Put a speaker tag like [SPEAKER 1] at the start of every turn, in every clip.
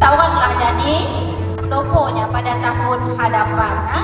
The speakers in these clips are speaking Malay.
[SPEAKER 1] Oranglah jadi loponya pada tahun hadapan. Ha?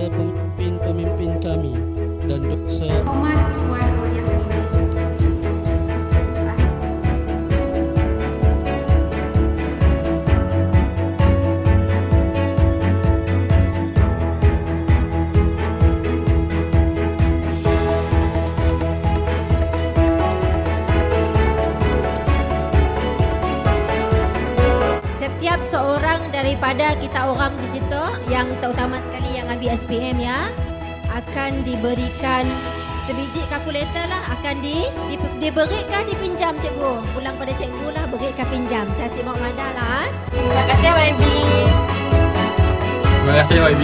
[SPEAKER 2] Dosa pemimpin-pemimpin kami dan dosa
[SPEAKER 1] Setiap seorang daripada kita orang di situ yang terutama sekali yang ambil SPM ya akan diberikan sebiji kalkulator lah akan di, di diberikan dipinjam cikgu pulang pada cikgu lah berikan pinjam saya simak mada lah ha. terima kasih YB
[SPEAKER 3] Terima kasih YB.